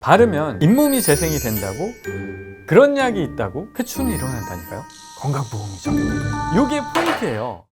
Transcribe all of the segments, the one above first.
바르면 잇몸이 재생이 된다고? 그런 약이 있다고? 회춘이 일어난다니까요? 건강보험이 적용돼요. 요게 포인트예요.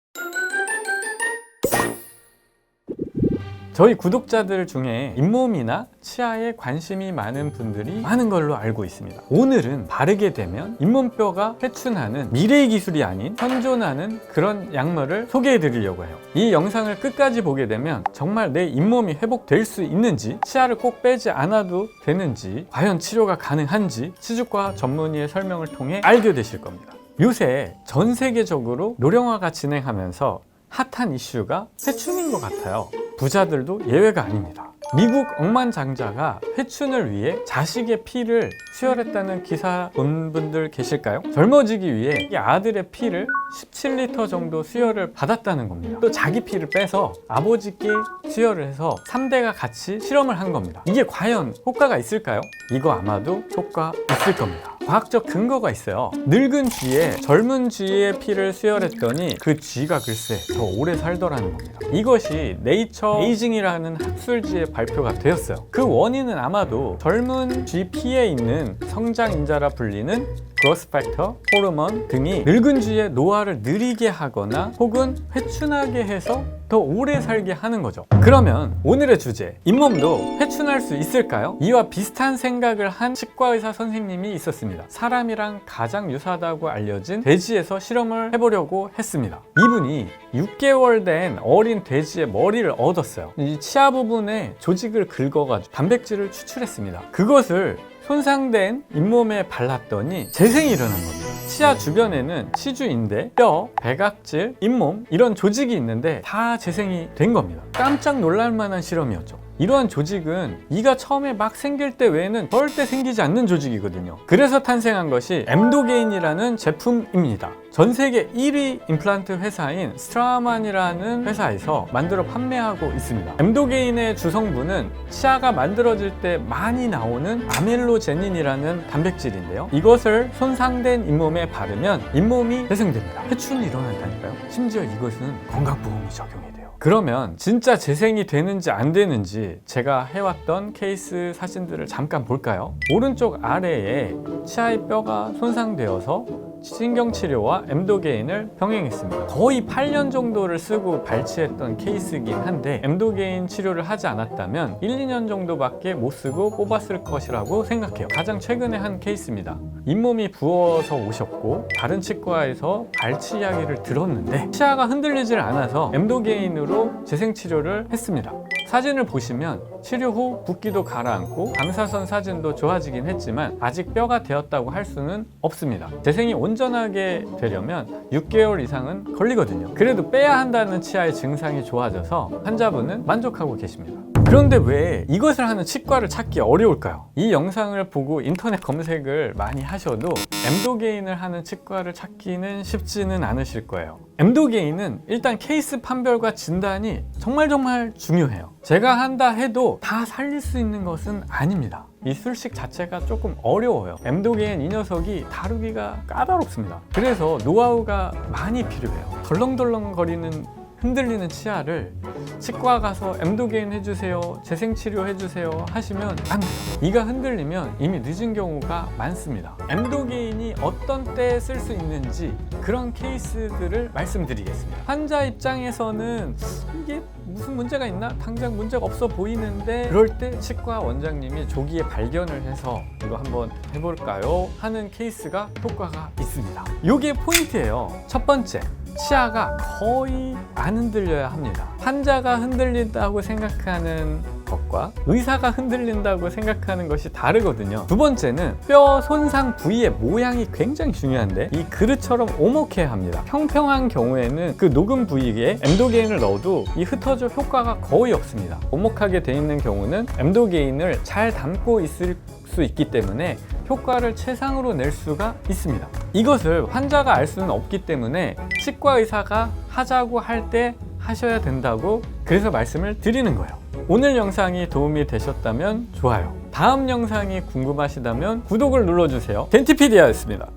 저희 구독자들 중에 잇몸이나 치아에 관심이 많은 분들이 많은 걸로 알고 있습니다. 오늘은 바르게 되면 잇몸뼈가 회춘하는 미래의 기술이 아닌 현존하는 그런 약물을 소개해 드리려고 해요. 이 영상을 끝까지 보게 되면 정말 내 잇몸이 회복될 수 있는지, 치아를 꼭 빼지 않아도 되는지, 과연 치료가 가능한지 치주과 전문의의 설명을 통해 알게 되실 겁니다. 요새 전 세계적으로 노령화가 진행하면서 핫한 이슈가 회춘인 것 같아요. 부자들도 예외가 아닙니다. 미국 억만장자가 회춘을 위해 자식의 피를 수혈했다는 기사 본 분들 계실까요? 젊어지기 위해 이 아들의 피를 17리터 정도 수혈을 받았다는 겁니다. 또 자기 피를 빼서 아버지께 수혈을 해서 3대가 같이 실험을 한 겁니다. 이게 과연 효과가 있을까요? 이거 아마도 효과 있을 겁니다. 과학적 근거가 있어요. 늙은 쥐에 젊은 쥐의 피를 수혈했더니 그 쥐가 글쎄 더 오래 살더라는 겁니다. 이것이 네이처 에이징이라는 학술지에 발표가 되었어요. 그 원인은 아마도 젊은 쥐 피에 있는 성장인자라 불리는 그로스 팩터, 호르몬 등이 늙은 쥐의 노화를 느리게 하거나 혹은 회춘하게 해서 더 오래 살게 하는 거죠. 그러면 오늘의 주제, 잇몸도 회춘할 수 있을까요? 이와 비슷한 생각을 한 치과 의사 선생님이 있었습니다. 사람이랑 가장 유사하다고 알려진 돼지에서 실험을 해보려고 했습니다. 이분이 6개월 된 어린 돼지의 머리를 얻었어요. 이 치아 부분에 조직을 긁어가지고 단백질을 추출했습니다. 그것을 손상된 잇몸에 발랐더니 재생이 일어난 겁니다. 치아 주변에는 치주인대, 뼈, 백악질, 잇몸 이런 조직이 있는데 다 재생이 된 겁니다. 깜짝 놀랄 만한 실험이었죠. 이러한 조직은 이가 처음에 막 생길 때 외에는 절대 생기지 않는 조직이거든요. 그래서 탄생한 것이 엠도게인이라는 제품입니다. 전 세계 1위 임플란트 회사인 스트라만이라는 회사에서 만들어 판매하고 있습니다. 엠도게인의 주성분은 치아가 만들어질 때 많이 나오는 아멜로제닌이라는 단백질인데요. 이것을 손상된 잇몸에 바르면 잇몸이 재생됩니다. 회춘이 일어난다니까요. 심지어 이것은 건강보험이 적용이. 그러면 진짜 재생이 되는지 안 되는지 제가 해왔던 케이스 사진들을 잠깐 볼까요? 오른쪽 아래에 치아의 뼈가 손상되어서 신경치료와 엠도게인을 병행했습니다. 거의 8년 정도를 쓰고 발치했던 케이스이긴 한데 엠도게인 치료를 하지 않았다면 1, 2년 정도밖에 못 쓰고 뽑았을 것이라고 생각해요. 가장 최근에 한 케이스입니다. 잇몸이 부어서 오셨고 다른 치과에서 발치 이야기를 들었는데 치아가 흔들리질 않아서 엠도게인으로 재생치료를 했습니다. 사진을 보시면 치료 후 붓기도 가라앉고 방사선 사진도 좋아지긴 했지만 아직 뼈가 되었다고 할 수는 없습니다. 재생이 온전하게 되려면 6개월 이상은 걸리거든요. 그래도 빼야 한다는 치아의 증상이 좋아져서 환자분은 만족하고 계십니다. 그런데 왜 이것을 하는 치과를 찾기 어려울까요? 이 영상을 보고 인터넷 검색을 많이 하셔도 엠도게인을 하는 치과를 찾기는 쉽지는 않으실 거예요. 엠도게인은 일단 케이스 판별과 진단이 정말 정말 중요해요. 제가 한다 해도 다 살릴 수 있는 것은 아닙니다. 이 술식 자체가 조금 어려워요. 엠도게인 이 녀석이 다루기가 까다롭습니다. 그래서 노하우가 많이 필요해요. 덜렁덜렁 거리는 흔들리는 치아를 치과 가서 엠도게인 해주세요, 재생치료 해주세요 하시면 안 돼요. 이가 흔들리면 이미 늦은 경우가 많습니다. 엠도게인이 어떤 때에 쓸 수 있는지 그런 케이스들을 말씀드리겠습니다. 환자 입장에서는 이게 무슨 문제가 있나? 당장 문제가 없어 보이는데 그럴 때 치과 원장님이 조기에 발견을 해서 이거 한번 해볼까요? 하는 케이스가 효과가 있습니다. 이게 포인트예요. 첫 번째. 치아가 거의 안 흔들려야 합니다. 환자가 흔들린다고 생각하는 것과 의사가 흔들린다고 생각하는 것이 다르거든요. 두 번째는 뼈 손상 부위의 모양이 굉장히 중요한데 이 그릇처럼 오목해야 합니다. 평평한 경우에는 그 녹음 부위에 엠도게인을 넣어도 이 흩어져 효과가 거의 없습니다. 오목하게 돼 있는 경우는 엠도게인을 잘 담고 있을 수 있기 때문에 효과를 최상으로 낼 수가 있습니다. 이것을 환자가 알 수는 없기 때문에 치과 의사가 하자고 할 때 하셔야 된다고 그래서 말씀을 드리는 거예요. 오늘 영상이 도움이 되셨다면 좋아요. 다음 영상이 궁금하시다면 구독을 눌러주세요. 덴티피디아였습니다.